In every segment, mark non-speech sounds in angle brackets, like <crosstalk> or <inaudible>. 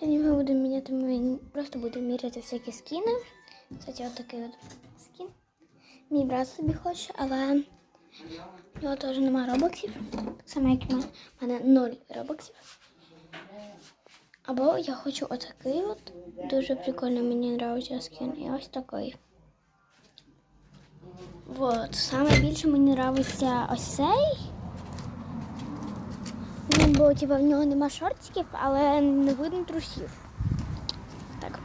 Сьогодні ми будемо міняти ми просто будемо міряти всякі скіни. Кстати, от такий от скін. Мій брат собі хоче, але в нього теж немає робоксів. Так само, як і в мене. У ноль робоксів. Або я хочу отакий от. Дуже прикольно мені подобається скін. І ось такий. Вот. Саме більше мені подобається ось цей. Ну, бо типа, в нього нема шортиків, але не видно трусів. Так.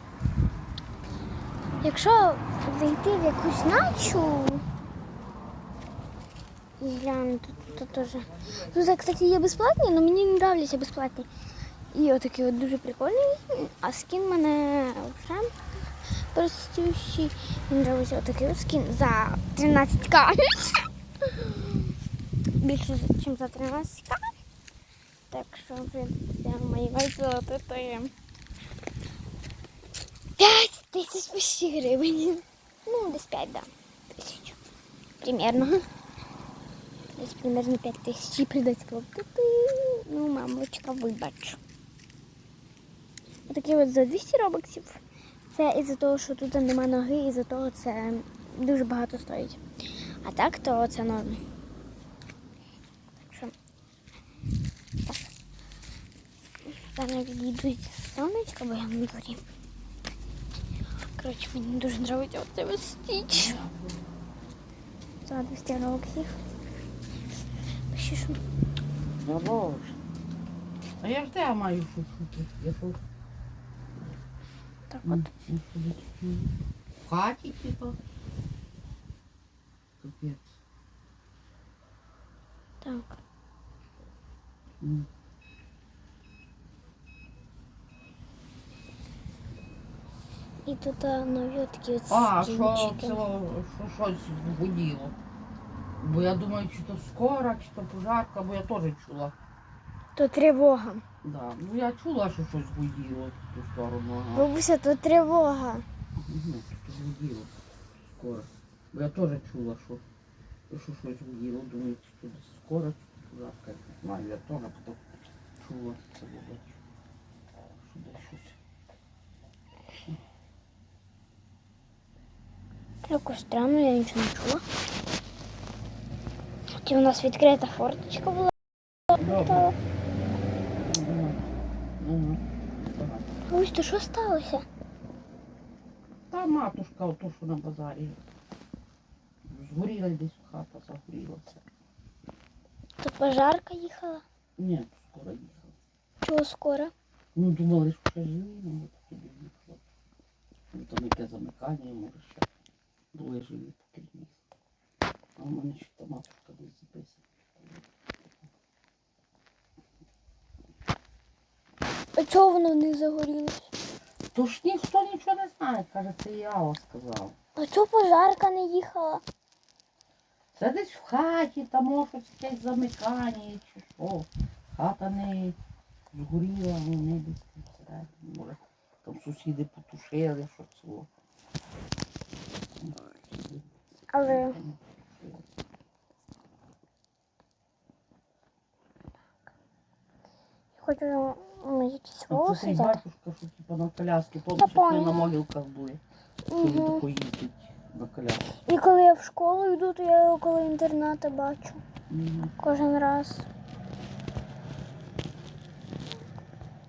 Якщо зайти в якусь начу. і глянути, то теж. Тут, кстати, є безплатні, але мені не нравляться безплатні. І отакий от дуже прикольний. А скін мене вже простющий. Мені нравиться отакий от скін за 13к. <laughs> Більше, ніж за 13к. Так що мої вайзоти то 5 тисяч почти гривень. Ну, десь 5, да. Тисяч. Примерно. Десь примерно 5 тисяч і придать платити. Ну, мамочка, вибач. Отакі от за 200 робоксів. Це із-за того, що тут нема ноги, із-за того це дуже багато стоїть. А так, то це норм. Зараз відійду з сонечка, бо я на дворі. Коротше, мені дуже подобається оцей ось стіч. За 200 років. Ще що? Ну, боже. А я ж де маю шушути? Я тут Так м, от. ну, сидить, м, в хаті, типа. Капець. Так. М. І тут нові такі от А, що це що щось гуділо. Бо я думаю, чи то скора, чи то пожарка, бо я теж чула. То тривога. Да. Ну я чула, що щось гуділо в ту сторону. Бабуся, то тривога. Угу, щось гуділо. Скоро. Бо я теж чула, що, що щось гуділо. Думаю, чи то скоро, чи то пожарка. Я знаю, я теж чула це було. Що десь щось. Якось странно, я нічого не чула. Хоча у нас відкрита форточка була. Ось то що сталося? Та матушка, ото що на базарі. Згоріла десь хата, загорілася. То пожарка їхала. Ні, скоро їхала. Чого скоро? Ну, думали, що ще живі, от тоді їхала. Ну, там яке замикання, може ще були живі місяць. А в мене ще та матушка десь записана. А чого воно не загорілося? То ж ніхто нічого не знає, каже, це я вам сказав. А чого пожарка не їхала? Це десь в хаті, там може якесь замикання чи що. Хата не згоріла, ну не десь там всередині. Може, там сусіди потушили, що цього. Але хочу якісь волоси взяти. батюшка, що типу на коляски, як на могилках були. Угу. тако їздить на коляску. І коли я в школу йду, то я його коли інтернати бачу. Мгм. Кожен раз.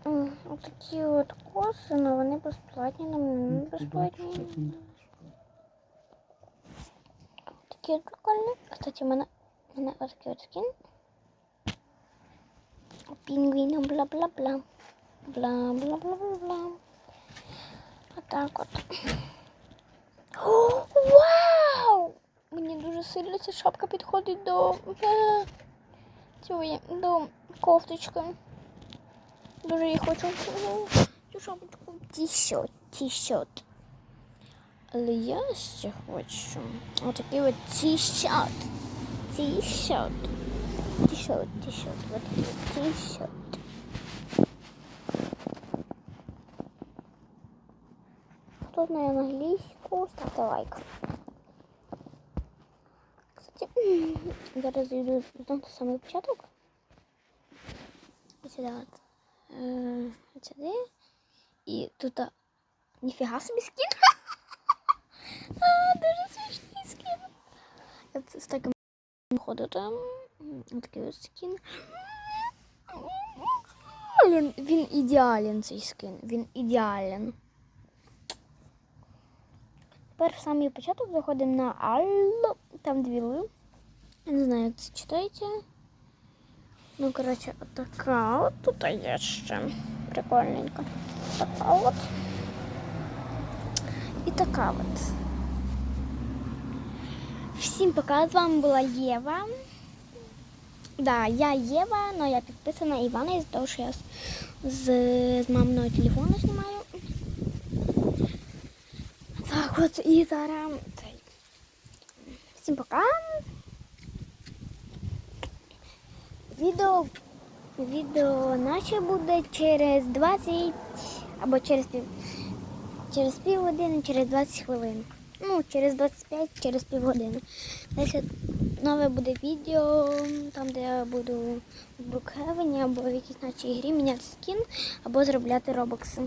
М, Отакі от коси, але вони безплатні, але вони не Ну, безплатні. От прикольні. Кстати, у мене, у мене от скін. Пінгвіна, бла-бла-бла. Бла-бла-бла-бла-бла. Отак от. Вау! Мені дуже сильно ця шапка підходить до е, цієї, до кофточки. Дуже її хочу. Цю шапочку. Ті-шот, ті-шот. Але я ще хочу отакий от ті-шот. Ті-шот. Ті-шот, ті-шот. Вот такий от ті-шот. Хто знає англійську, ставте лайк. Кстати, зараз йду знову самий початок. Ось сюди от. Е, Ось сюди. І тут а, ніфіга собі скін. А, дуже смішний скін. З таким ходити. Такий ось скін. Він, він ідеален цей скин. Він ідеален. Тепер в самий початок заходимо на Алло. Там дві ли. Не знаю, як це читається. Ну, коротше, така от тут є ще. Прикольненько. Така от. І така от. Всім пока, з вами була Єва. Да, я Єва, але я підписана із того, що я з, з, маминого телефону знімаю. Так, от і зараз. Всім пока. Відео, відео наше буде через 20 або через пів, через півгодини, через 20 хвилин. Ну, через 25, через півгодини. Десь нове буде відео, там, де я буду в Брукхевені або в якійсь нашій грі міняти скін, або зробляти робокси.